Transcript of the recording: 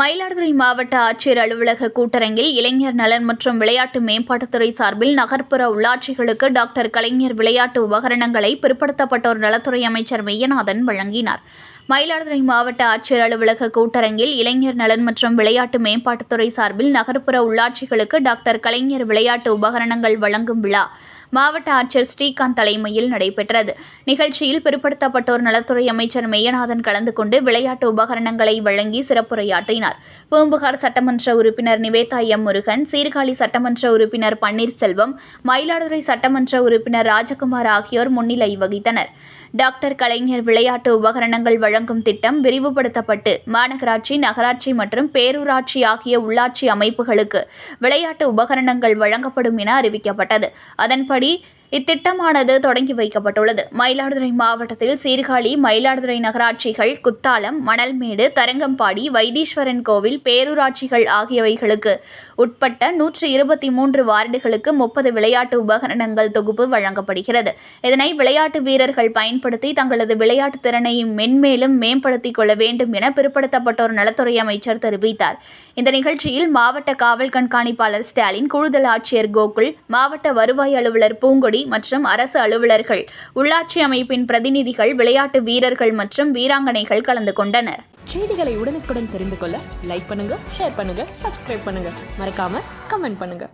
மயிலாடுதுறை மாவட்ட ஆட்சியர் அலுவலக கூட்டரங்கில் இளைஞர் நலன் மற்றும் விளையாட்டு மேம்பாட்டுத்துறை சார்பில் நகர்ப்புற உள்ளாட்சிகளுக்கு டாக்டர் கலைஞர் விளையாட்டு உபகரணங்களை பிற்படுத்தப்பட்டோர் நலத்துறை அமைச்சர் மெய்யநாதன் வழங்கினார். மயிலாடுதுறை மாவட்ட ஆட்சியர் அலுவலக கூட்டரங்கில் இளைஞர் நலன் மற்றும் விளையாட்டு மேம்பாட்டுத்துறை சார்பில் நகர்ப்புற உள்ளாட்சிகளுக்கு டாக்டர் கலைஞர் விளையாட்டு உபகரணங்கள் வழங்கும் விழா மாவட்ட ஆட்சியர் ஸ்ரீகாந்த் தலைமையில் நடைபெற்றது. நிகழ்ச்சியில் பிற்படுத்தப்பட்டோர் நலத்துறை அமைச்சர் மெய்யநாதன் கலந்து கொண்டு விளையாட்டு உபகரணங்களை வழங்கி சிறப்புரையாற்றினார். பூம்புகார் சட்டமன்ற உறுப்பினர் நிவேதா எம். முருகன் சீர்காழி சட்டமன்ற உறுப்பினர் பன்னீர்செல்வம் மயிலாடுதுறை சட்டமன்ற உறுப்பினர் ராஜகுமார் ஆகியோர் முன்னிலை வகித்தனர். டாக்டர் கலைஞர் விளையாட்டு உபகரணங்கள் வழங்கும் திட்டம் விரிவுபடுத்தப்பட்டு மாநகராட்சி நகராட்சி மற்றும் பேரூராட்சி ஆகிய உள்ளாட்சி அமைப்புகளுக்கு விளையாட்டு உபகரணங்கள் வழங்கப்படும் என அறிவிக்கப்பட்டது. அதன்படி ಮಾಡಿ இத்திட்டமானது தொடங்கி வைக்கப்பட்டுள்ளது. மயிலாடுதுறை மாவட்டத்தில் சீர்காழி மயிலாடுதுறை நகராட்சிகள் குத்தாலம் மணல்மேடு தரங்கம்பாடி வைத்தீஸ்வரன் கோவில் பேரூராட்சிகள் ஆகியவைகளுக்கு உட்பட்ட நூற்றி இருபத்தி மூன்று வார்டுகளுக்கு முப்பது விளையாட்டு உபகரணங்கள் தொகுப்பு வழங்கப்படுகிறது. இதனை விளையாட்டு வீரர்கள் பயன்படுத்தி தங்களது விளையாட்டு திறனை மென்மேலும் மேம்படுத்திக் கொள்ள வேண்டும் என பிற்படுத்தப்பட்டோர் நலத்துறை அமைச்சர் தெரிவித்தார். இந்த நிகழ்ச்சியில் மாவட்ட காவல் கண்காணிப்பாளர் ஸ்டாலின் கூடுதல் ஆட்சியர் கோகுல் மாவட்ட வருவாய் அலுவலர் பூங்கொடி மற்றும் அரசு அலுவலர்கள் உள்ளாட்சி அமைப்பின் பிரதிநிதிகள் விளையாட்டு வீரர்கள் மற்றும் வீராங்கனைகள் கலந்து கொண்டனர். செய்திகளை உடனுக்குடன் தெரிந்து கொள்ள லைக் பண்ணுங்க ஷேர் பண்ணுங்க சப்ஸ்கிரைப் பண்ணுங்க. மறக்காம கமெண்ட் பண்ணுங்க.